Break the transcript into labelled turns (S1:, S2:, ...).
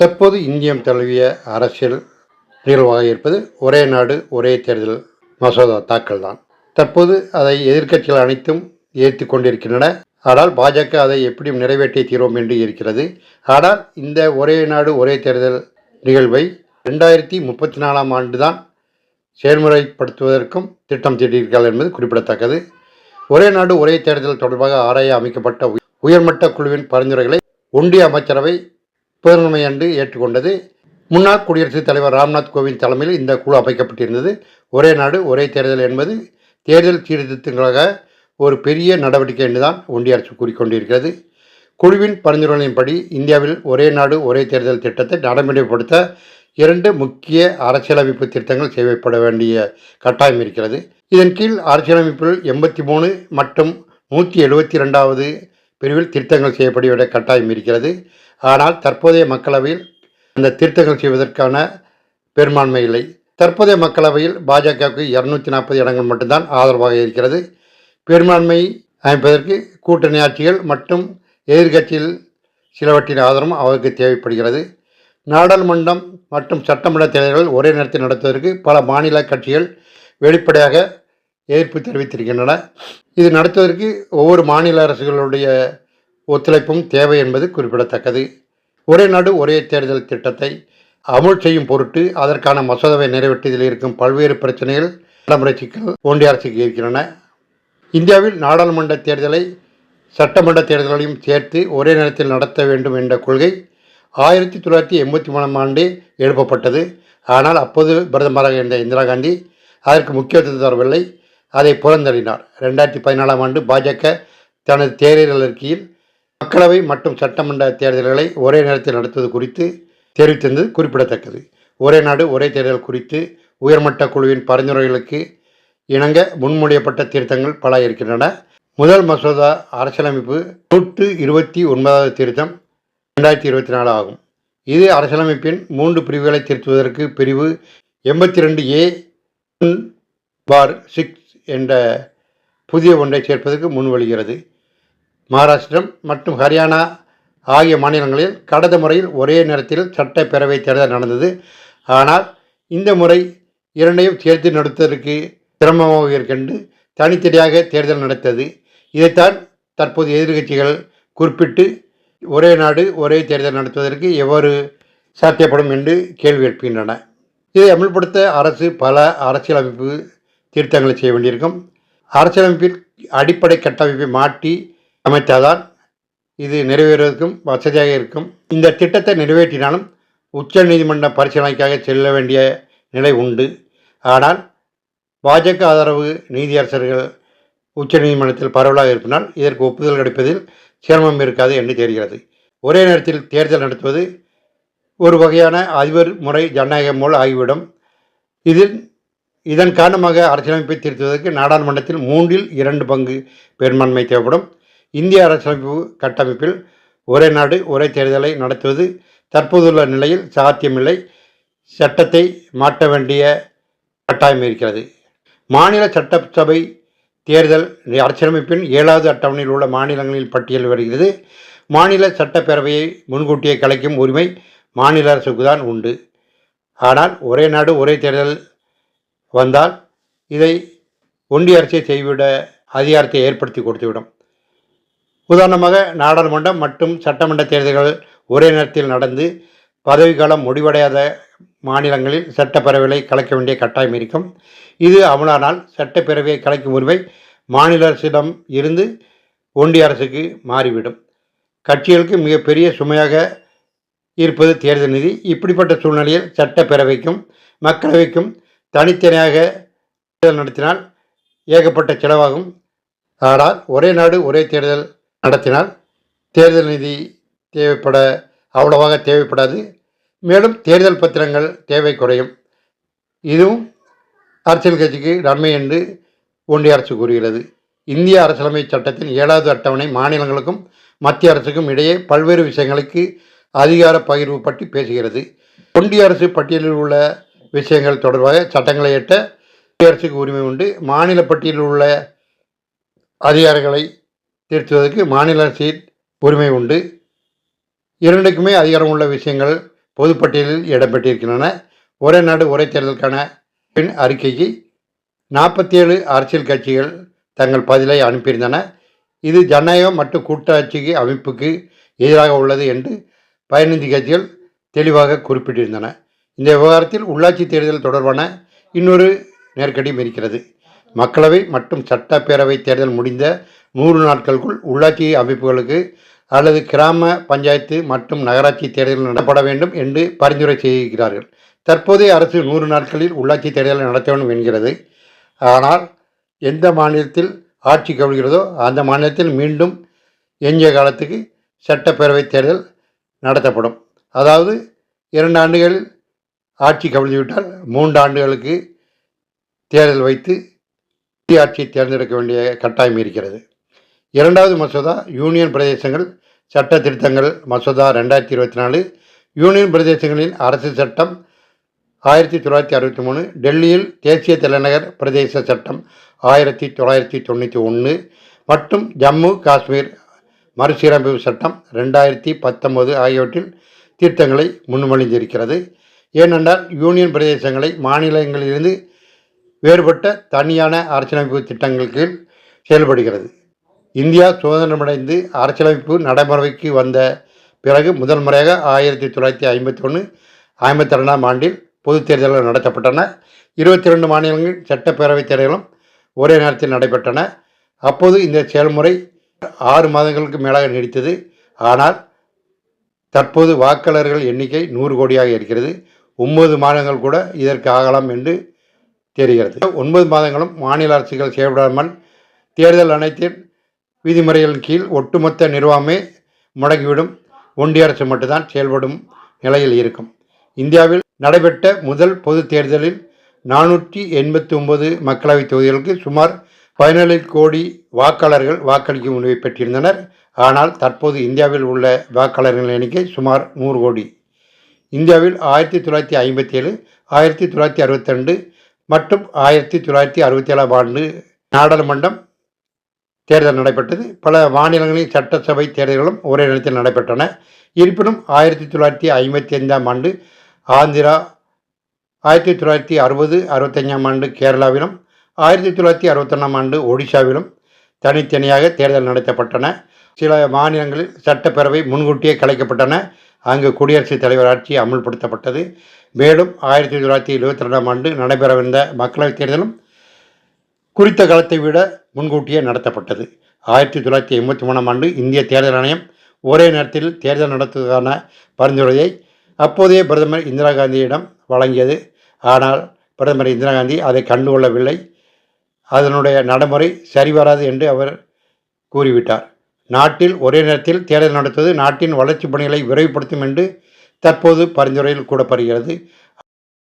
S1: தற்போது இந்தியம் தழுவிய அரசியல் நிகழ்வாக இருப்பது ஒரே நாடு ஒரே தேர்தல் மசோதா தாக்கல் தான் தற்போது அதை எதிர்க்கட்சிகள் அனைத்தும் ஏற்றி கொண்டிருக்கின்றன. ஆனால் பாஜக அதை எப்படியும் நிறைவேற்றி தீர்வோம் என்று இருக்கிறது. ஆனால் இந்த ஒரே நாடு ஒரே தேர்தல் நிகழ்வை ரெண்டாயிரத்தி முப்பத்தி நாலாம் ஆண்டு தான் செயல்முறைப்படுத்துவதற்கும் திட்டம் தீட்டியிருக்கிறார் என்பது குறிப்பிடத்தக்கது. ஒரே நாடு ஒரே தேர்தல் தொடர்பாக ஆராய அமைக்கப்பட்ட உயர்மட்ட குழுவின் பரிந்துரைகளை ஒன்றிய அமைச்சரவை புதன்கிழமை அன்று ஏற்றுக்கொண்டது. முன்னாள் குடியரசுத் தலைவர் ராம்நாத் கோவிந்த் தலைமையில் இந்த குழு அமைக்கப்பட்டிருந்தது. ஒரே நாடு ஒரே தேர்தல் என்பது தேர்தல் சீர்திருத்தங்களாக ஒரு பெரிய நடவடிக்கை என்றுதான் ஒன்றிய அரசு கூறிக்கொண்டிருக்கிறது. குழுவின் பரிந்துரைகளின்படி இந்தியாவில் ஒரே நாடு ஒரே தேர்தல் திட்டத்தை நடைமுறைப்படுத்த இரண்டு முக்கிய அரசியலமைப்பு திருத்தங்கள் செய்யப்பட வேண்டிய கட்டாயம் இருக்கிறது. இதன் கீழ் அரசியலமைப்பில் எண்பத்தி மூணு மற்றும் நூற்றி எழுபத்தி ரெண்டாவது பிரிவில் திருத்தங்கள் செய்யப்பட கட்டாயம் இருக்கிறது. ஆனால் தற்போதைய மக்களவையில் அந்த திருத்தங்கள் செய்வதற்கான பெரும்பான்மை இல்லை. தற்போதைய மக்களவையில் பாஜகவுக்கு இரநூத்தி நாற்பது இடங்கள் மட்டும்தான் ஆதரவாக இருக்கிறது. பெரும்பான்மை அமைப்பதற்கு கூட்டணி ஆட்சிகள் மற்றும் எதிர்கட்சியில் சிலவற்றின் ஆதரவும் அவருக்கு தேவைப்படுகிறது. நாடாளுமன்றம் மற்றும் சட்டமன்ற தேர்தல்கள் ஒரே நேரத்தில் நடத்துவதற்கு பல மாநில கட்சிகள் வெளிப்படையாக எதிர்ப்பு தெரிவித்திருக்கின்றன. இது நடத்துவதற்கு ஒவ்வொரு மாநில அரசுகளுடைய ஒத்துழைப்பும் தேவை என்பது குறிப்பிடத்தக்கது. ஒரே நாடு ஒரே தேர்தல் திட்டத்தை அமுல் செய்யும் பொருட்டு அதற்கான மசோதாவை நிறைவேற்றியதில் இருக்கும் பல்வேறு பிரச்சனைகள் நடைமுறை சிக்கல் ஒன்றிய அரசுக்கு இருக்கின்றன. இந்தியாவில் நாடாளுமன்ற தேர்தலை சட்டமன்ற தேர்தலையும் சேர்த்து ஒரே நேரத்தில் நடத்த வேண்டும் என்ற கொள்கை ஆயிரத்தி தொள்ளாயிரத்தி எண்பத்தி மூணாம் ஆண்டே எழுப்பப்பட்டது. ஆனால் அப்போது பிரதமராக இருந்த இந்திரா காந்தி அதற்கு முக்கியத்துவம் தரவில்லை. அதை புறந்தள்ளினார். ரெண்டாயிரத்தி பதினாலாம் ஆண்டு பாஜக தனது தேர்தல் அறிக்கையில் மக்களவை மற்றும் சட்டமன்ற தேர்தல்களை ஒரே நேரத்தில் நடத்துவது குறித்து தெரிவித்திருந்தது குறிப்பிடத்தக்கது. ஒரே நாடு ஒரே தேர்தல் குறித்து உயர்மட்ட குழுவின் பரிந்துரைகளுக்கு இணங்க முன்மொழியப்பட்ட திருத்தங்கள் பல இருக்கின்றன. முதல் மசோதா அரசியலமைப்பு நூற்று இருபத்தி ஒன்பதாவது திருத்தம் ரெண்டாயிரத்தி இருபத்தி நாலு ஆகும். இது அரசியலமைப்பின் மூன்று பிரிவுகளை திருத்துவதற்கு பிரிவு எண்பத்தி ரெண்டு ஏ பார் சிக்ஸ் என்ற புதிய ஒன்றை சேர்ப்பதற்கு முன்வழிகிறது. மகாராஷ்டிரம் மற்றும் ஹரியானா ஆகிய மாநிலங்களில் கடந்த முறையில் ஒரே நேரத்தில் சட்டப்பேரவை தேர்தல் நடந்தது. ஆனால் இந்த முறை இரண்டையும் சேர்த்து நடத்துவதற்கு சிரமமாக இருக்கின்று தனித்தனியாக தேர்தல் நடத்தது. இதைத்தான் தற்போது எதிர்க்கட்சிகள் குறிப்பிட்டு ஒரே நாடு ஒரே தேர்தல் நடத்துவதற்கு எவ்வாறு சாத்தியப்படும் என்று கேள்வி எழுப்புகின்றன. இதை அமல்படுத்த அரசு பல அரசியலமைப்பு திருத்தங்களை செய்ய வேண்டியிருக்கும். அரசியலமைப்பில் அடிப்படை கட்டமைப்பை மாற்றி அமைத்தால்தான் இது நிறைவேறுவதற்கும் வசதியாக இருக்கும். இந்த திட்டத்தை நிறைவேற்றினாலும் உச்ச நீதிமன்ற பரிசீலனைக்காக செல்ல வேண்டிய நிலை உண்டு. ஆனால் பாஜக ஆதரவு நீதியரசர்கள் உச்ச நீதிமன்றத்தில் பரவலாக இருப்பினால் இதற்கு ஒப்புதல் கிடைப்பதில் சிரமம் இருக்காது என்று தெரிகிறது. ஒரே நேரத்தில் தேர்தல் நடத்துவது ஒரு வகையான அதிபர் முறை ஜனநாயகம் போல் ஆகிவிடும். இதில் இதன் காரணமாக அரசியலமைப்பை திருத்துவதற்கு நாடாளுமன்றத்தில் மூன்றில் இரண்டு பங்கு பெரும்பான்மை தேவைப்படும். இந்திய அரசியலமைப்பு கட்டமைப்பில் ஒரே நாடு ஒரே தேர்தலை நடத்துவது தற்போதுள்ள நிலையில் சாத்தியமில்லை. சட்டத்தை மாற்ற வேண்டிய கட்டாயம் இருக்கிறது. மாநில சட்டசபை தேர்தல் அரசியலமைப்பின் ஏழாவது அட்டவணையில் உள்ள மாநிலங்களில் பட்டியல் வருகிறது. மாநில சட்டப்பேரவையை முன்கூட்டியே கலைக்கும் உரிமை மாநில அரசுக்கு தான் உண்டு. ஆனால் ஒரே நாடு ஒரே தேர்தல் வந்தால் இதை ஒன்றிய அரசை செய்விட அதிகாரத்தை ஏற்படுத்தி கொடுத்துவிடும். உதாரணமாக நாடாளுமன்றம் மற்றும் சட்டமன்ற தேர்தல்கள் ஒரே நேரத்தில் நடந்து பதவிக்காலம் முடிவடையாத மாநிலங்களில் சட்டப்பேரவைகளை கலைக்க வேண்டிய கட்டாயம் இருக்கும். இது அமலானால் சட்டப்பேரவையை கலைக்கும் உரிமை மாநில அரசிடம் இருந்து ஒன்றிய அரசுக்கு மாறிவிடும். கட்சிகளுக்கு மிகப்பெரிய சுமையாக இருப்பது தேர்தல் நிதி. இப்படிப்பட்ட சூழ்நிலையில் சட்டப்பேரவைக்கும் மக்களவைக்கும் தனித்தனியாக தேர்தல் நடத்தினால் ஏகப்பட்ட செலவாகும். ஆனால் ஒரே நாடு ஒரே தேர்தல் நடத்தினால் தேர்தல் நிதி தேவைப்பட அவ்வளவாக தேவைப்படாது. மேலும் தேர்தல் பத்திரங்கள் தேவை குறையும். இதுவும் அரசியல் கட்சிக்கு நன்மை என்று ஒன்றிய அரசு கூறுகிறது. இந்திய அரசியலமை சட்டத்தின் ஏழாவது அட்டவணை மாநிலங்களுக்கும் மத்திய அரசுக்கும் இடையே பல்வேறு விஷயங்களுக்கு அதிகார பகிர்வு பற்றி பேசுகிறது. ஒன்றிய அரசு பட்டியலில் உள்ள விஷயங்கள் தொடர்பாக சட்டங்களை எட்ட குடியரசுக்கு உரிமை உண்டு. மாநில பட்டியலில் உள்ள அதிகாரிகளை திருத்துவதற்கு மாநில அரசின் உரிமை உண்டு. இரண்டுக்குமே அதிகாரம் உள்ள விஷயங்கள் பொதுப்பட்டியலில் இடம்பெற்றிருக்கின்றன. ஒரே நாடு ஒரே தேர்தலுக்கான பின் அறிக்கைக்கு நாற்பத்தி ஏழு அரசியல் கட்சிகள் தங்கள் பதிலை அனுப்பியிருந்தன. இது ஜனநாயகம் மற்றும் கூட்டாட்சி அமைப்புக்கு எதிராக உள்ளது என்று பதினைந்து கட்சிகள் தெளிவாக குறிப்பிட்டிருந்தன. இந்த விவகாரத்தில் உள்ளாட்சி தேர்தல் தொடர்பான இன்னொரு நெருக்கடியும் இருக்கிறது. மக்களவை மற்றும் சட்டப்பேரவை தேர்தல் முடிந்த நூறு நாட்களுக்குள் உள்ளாட்சி அமைப்புகளுக்கு அல்லது கிராம பஞ்சாயத்து மற்றும் நகராட்சி தேர்தல் நடத்தப்பட வேண்டும் என்று பரிந்துரை செய்கிறார்கள். தற்போதைய அரசு நூறு நாட்களில் உள்ளாட்சி தேர்தலை நடத்த வேண்டும் என்கிறது. ஆனால் எந்த மாநிலத்தில் ஆட்சி கவிழ்கிறதோ அந்த மாநிலத்தில் மீண்டும் எஞ்சிய காலத்துக்கு சட்டப்பேரவை தேர்தல் நடத்தப்படும். அதாவது இரண்டு ஆண்டுகளில் ஆட்சி கவிழ்ந்துவிட்டால் மூன்று ஆண்டுகளுக்கு தேர்தல் வைத்து புதிய ஆட்சியை தேர்ந்தெடுக்க வேண்டிய கட்டாயம் இருக்கிறது. இரண்டாவது மசோதா யூனியன் பிரதேசங்கள் சட்ட திருத்தங்கள் மசோதா ரெண்டாயிரத்தி இருபத்தி நாலு யூனியன் பிரதேசங்களின் அரசு சட்டம் ஆயிரத்தி தொள்ளாயிரத்தி அறுபத்தி மூணு டெல்லியில் தேசிய தலைநகர் பிரதேச சட்டம் ஆயிரத்தி தொள்ளாயிரத்தி தொண்ணூற்றி ஒன்று மற்றும் ஜம்மு காஷ்மீர் மறுசீரமைப்பு சட்டம் ரெண்டாயிரத்தி பத்தொம்போது ஆகியவற்றில் திருத்தங்களை முன்மொழிந்திருக்கிறது. ஏனென்றால் யூனியன் பிரதேசங்களை மாநிலங்களிலிருந்து வேறுபட்ட தனியான அரசியலமைப்பு திட்டங்கள் கீழ் செயல்படுகிறது. இந்தியா சுதந்திரமடைந்து அரசியலமைப்பு நடைமுறைக்கு வந்த பிறகு முதல் முறையாக ஆயிரத்தி தொள்ளாயிரத்தி ஐம்பத்தி ஒன்று ஐம்பத்தி ரெண்டாம் ஆண்டில் பொதுத் தேர்தல்கள் நடத்தப்பட்டன. இருபத்தி ரெண்டு மாநிலங்கள் சட்டப்பேரவைத் தேர்தலும் ஒரே நேரத்தில் நடைபெற்றன. அப்போது இந்த செயல்முறை ஆறு மாதங்களுக்கு மேலாக நீடித்தது. ஆனால் தற்போது வாக்காளர்கள் எண்ணிக்கை நூறு கோடியாக இருக்கிறது. ஒன்பது மாதங்கள் கூட இதற்கு ஆகலாம் என்று தெரிகிறது. ஒன்பது மாதங்களும் மாநில அரசுகள் செயல்படாமல் தேர்தல் அனைத்தின் விதிமுறைகளின் கீழ் ஒட்டுமொத்த நிர்வாகமே முடங்கிவிடும். ஒன்றிய அரசு மட்டும்தான் செயல்படும் நிலையில் இருக்கும். இந்தியாவில் நடைபெற்ற முதல் பொது தேர்தலில் நானூற்றி எண்பத்தி ஒன்பது மக்களவைத் தொகுதிகளுக்கு சுமார் பதினேழு கோடி வாக்காளர்கள் வாக்களிக்கும் உரிமை பெற்றிருந்தனர். ஆனால் தற்போது இந்தியாவில் உள்ள வாக்காளர்கள் எண்ணிக்கை சுமார் நூறு கோடி. இந்தியாவில் ஆயிரத்தி தொள்ளாயிரத்தி ஐம்பத்தி ஏழு ஆயிரத்தி தொள்ளாயிரத்தி அறுபத்தி ரெண்டு மற்றும் ஆயிரத்தி தொள்ளாயிரத்தி அறுபத்தி ஏழாம் ஆண்டு நாடாளுமன்றம் தேர்தல் நடைபெற்றது. பல மாநிலங்களில் சட்டசபை தேர்தல்களும் ஒரே நேரத்தில் நடைபெற்றன. இருப்பினும் ஆயிரத்தி தொள்ளாயிரத்தி ஐம்பத்தி ஐந்தாம் ஆண்டு ஆந்திரா ஆயிரத்தி தொள்ளாயிரத்தி அறுபது அறுபத்தஞ்சாம் ஆண்டு கேரளாவிலும் ஆயிரத்தி தொள்ளாயிரத்தி அறுபத்தொன்னாம் ஆண்டு ஒடிசாவிலும் தனித்தனியாக தேர்தல் நடத்தப்பட்டன. சில மாநிலங்களில் சட்டப்பேரவை முன்கூட்டியே கலைக்கப்பட்டன. அங்கு குடியரசுத் தலைவர் ஆட்சி அமுல்படுத்தப்பட்டது. மேலும் ஆயிரத்தி தொள்ளாயிரத்தி எழுபத்தி ரெண்டாம் ஆண்டு நடைபெறவிருந்த மக்களவைத் தேர்தலும் குறித்த காலத்தை விட முன்கூட்டியே நடத்தப்பட்டது. ஆயிரத்தி தொள்ளாயிரத்தி எண்பத்தி மூணாம் ஆண்டு இந்திய தேர்தல் ஆணையம் ஒரே நேரத்தில் தேர்தல் நடத்துவதற்கான பரிந்துரையை அப்போதைய பிரதமர் இந்திரா காந்தியிடம் வழங்கியது. ஆனால் பிரதமர் இந்திரா காந்தி அதை கண்டுகொள்ளவில்லை. அதனுடைய நடைமுறை சரிவராது என்று அவர் கூறிவிட்டார். நாட்டில் ஒரே நேரத்தில் தேர்தல் நடத்துவது நாட்டின் வளர்ச்சிப் பணிகளை விரைவுபடுத்தும் என்று தற்போது பரிந்துரையில் கூறப்படுகிறது.